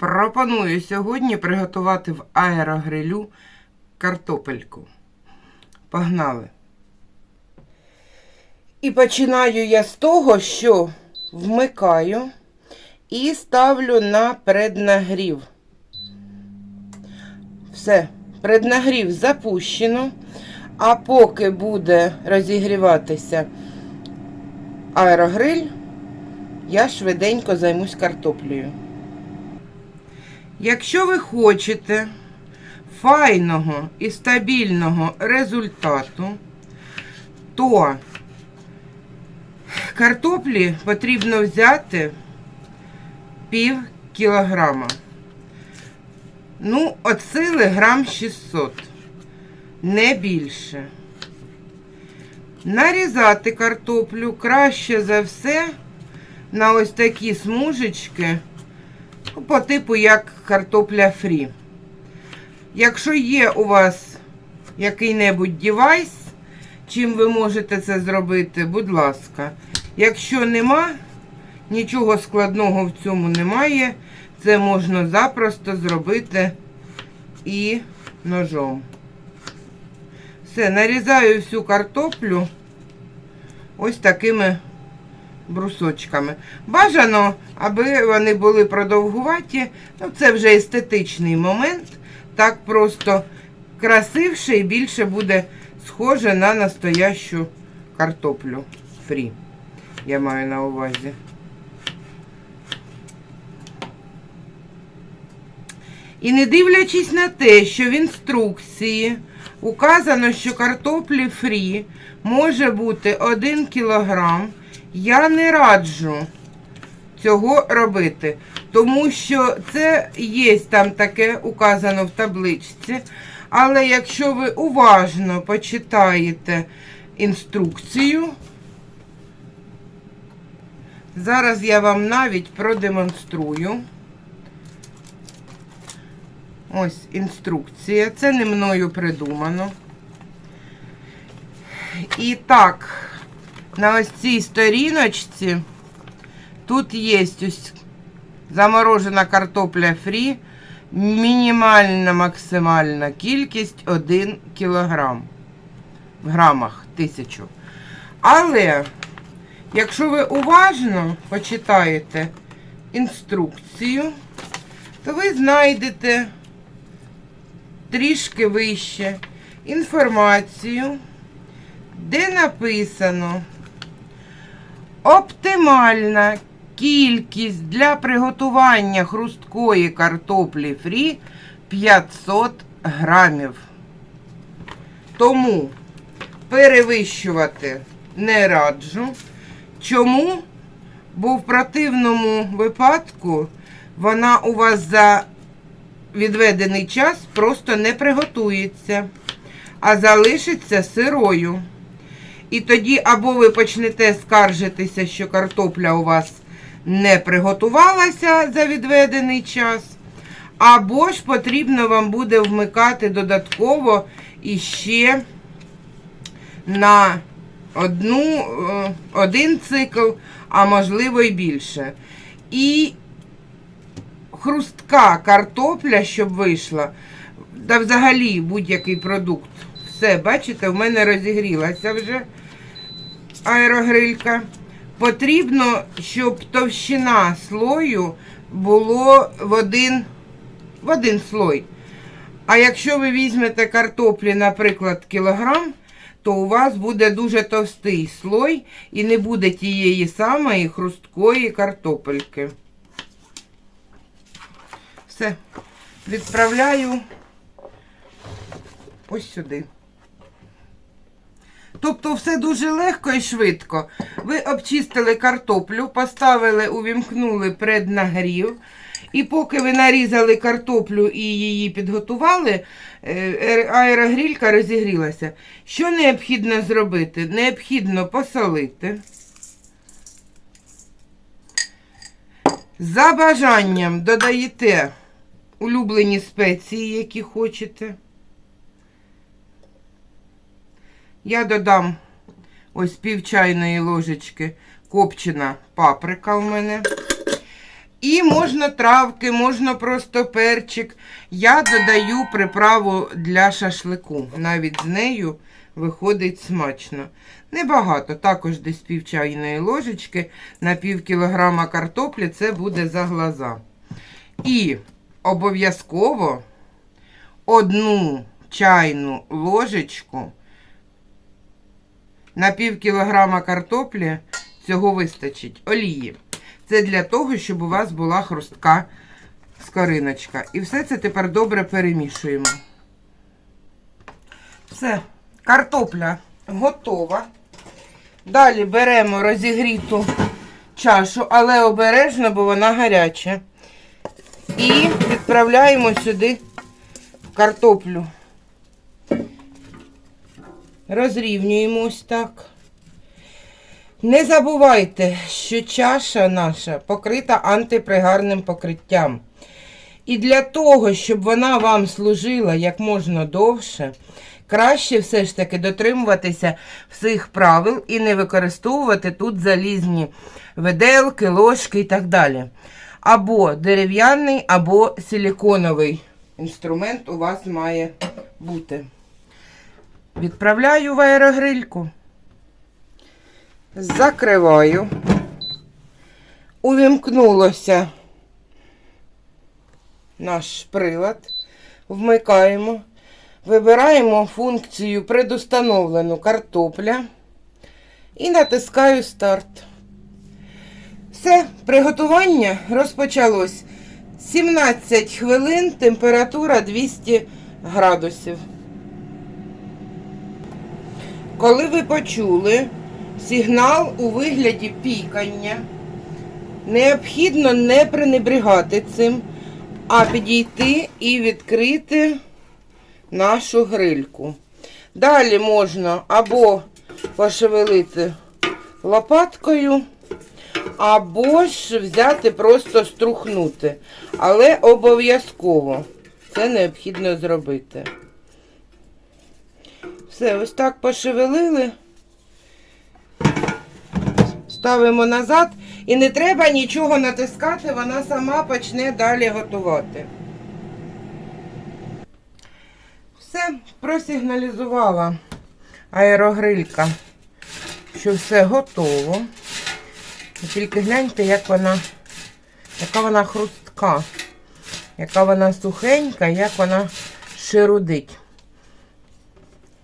Пропоную сьогодні приготувати в аерогрилю картопельку. Погнали. І починаю я з того, що вмикаю і ставлю на преднагрів. Все, преднагрів запущено. А поки буде розігріватися аерогриль, я швиденько займусь картоплею. Якщо ви хочете файного і стабільного результату, то картоплі потрібно взяти пів кілограма. Ну, от грам 600, не більше. Нарізати картоплю краще за все на ось такі смужечки, по типу як картопля фрі. Якщо є у вас який-небудь девайс, чим ви можете це зробити, будь ласка. Якщо нема, нічого складного в цьому немає. Це можна запросто зробити і ножом. Все, нарізаю всю картоплю ось такими брусочками. Бажано, аби вони були продовгуваті. Ну, це вже естетичний момент. Так просто красивше і більше буде схоже на настоящу картоплю фрі. Я маю на увазі. І не дивлячись на те, що в інструкції указано, що картоплі фрі може бути 1 кілограм, я не раджу цього робити. Тому що це є там таке указано в табличці. Але якщо ви уважно почитаєте інструкцію, зараз я вам навіть продемонструю. Ось інструкція. Це не мною придумано. І так, на ось цій сторіночці тут є ось заморожена картопля фрі, мінімальна максимальна кількість 1 кілограм. В грамах тисячу. Але, якщо ви уважно почитаєте інструкцію, то ви знайдете трішки вище інформацію, де написано оптимальна кількість для приготування хрусткої картоплі фрі 500 грамів. Тому перевищувати не раджу. Чому? Бо в противному випадку вона у вас за відведений час просто не приготується, а залишиться сирою. І тоді або ви почнете скаржитися, що картопля у вас не приготувалася за відведений час, або ж потрібно вам буде вмикати додатково іще на одну, е, один цикл, а можливо і більше. І хрустка картопля, щоб вийшла, та взагалі будь-який продукт. Все, бачите, в мене розігрілася вже аерогрилька. Потрібно, щоб товщина слою було в один, в один слой. А якщо ви візьмете картоплі, наприклад, кілограм, то у вас буде дуже товстий слой і не буде тієї самої хрусткої картопельки. Все, відправляю ось сюди. Тобто все дуже легко і швидко. Ви обчистили картоплю, поставили, увімкнули преднагрів. І поки ви нарізали картоплю і її підготували, е, аерогрілька розігрілася. Що необхідно зробити? Необхідно посолити. За бажанням додаєте улюблені спеції, які хочете. Я додам ось пів чайної ложечки копчена паприка у мене. І можна травки, можна просто перчик. Я додаю приправу для шашлику. Навіть з нею виходить смачно. Небагато, також десь пів чайної ложечки на пів кілограма картоплі це буде за глаза. І обов'язково одну чайну ложечку на пів кілограма картоплі цього вистачить олії. Це для того, щоб у вас була хрустка скориночка. І все це тепер добре перемішуємо. Все, картопля готова. Далі беремо розігріту чашу, але обережно, бо вона гаряча. І відправляємо сюди картоплю. Розрівнюємо ось так. Не забувайте, що чаша наша покрита антипригарним покриттям. І для того, щоб вона вам служила як можна довше, краще все ж таки дотримуватися всіх правил і не використовувати тут залізні виделки, ложки і так далі. Або дерев'яний, або силіконовий інструмент у вас має бути. Відправляю в аерогрильку. Закриваю. Увімкнулося наш прилад. Вмикаємо. Вибираємо функцію предустановлену картопля і натискаю старт. Все, приготування розпочалось. 17 хвилин, температура 200 градусів. Коли ви почули сигнал у вигляді пікання, необхідно не пренебрігати цим, а підійти і відкрити нашу грильку. Далі можна або пошевелити лопаткою, або ж взяти, просто струхнути. Але обов'язково це необхідно зробити. Все, ось так пошевелили. Ставимо назад. І не треба нічого натискати, вона сама почне далі готувати. Все, просигналізувала аерогрилька, що все готово. Тільки гляньте, як вона, яка вона хрустка, яка вона сухенька, як вона ширудить.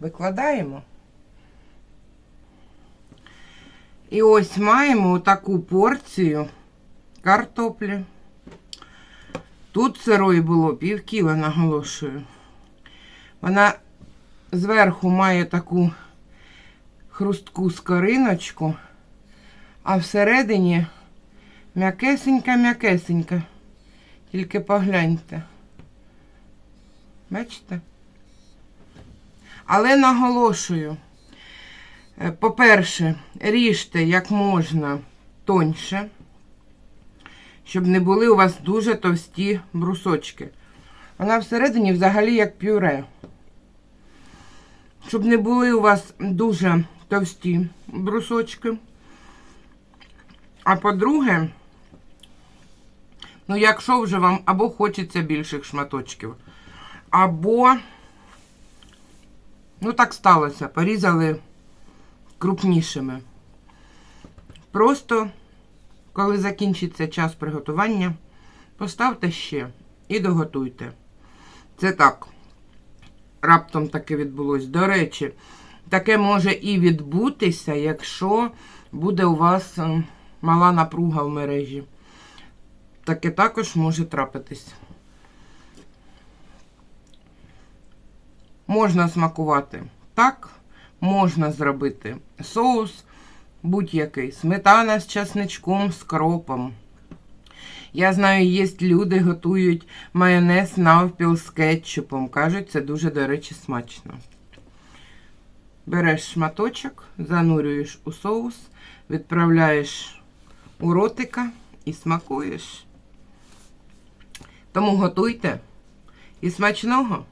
Викладаємо. І ось маємо таку порцію картоплі. Тут сирої було пів кіла, наголошую. Вона зверху має таку хрустку скориночку, а всередині м'якесенька-м'якесенька. Тільки погляньте. Бачите? Але наголошую. Е, По-перше, ріжте як можна тоньше, щоб не були у вас дуже товсті брусочки. Вона всередині взагалі як пюре. Щоб не були у вас дуже товсті брусочки. А по-друге, ну, якщо вже вам або хочеться більших шматочків, або, ну так сталося, порізали крупнішими. Просто, коли закінчиться час приготування, поставте ще і доготуйте. Це так. Раптом таке відбулось. До речі, таке може і відбутися, якщо буде у вас ем, мала напруга в мережі. Таке також може трапитись. Можна смакувати так, можна зробити соус будь-який, сметана з часничком, з кропом. Я знаю, є люди готують майонез навпіл з кетчупом. Кажуть, це дуже, до речі, смачно. Береш шматочок, занурюєш у соус, відправляєш у ротика і смакуєш. Тому готуйте і смачного!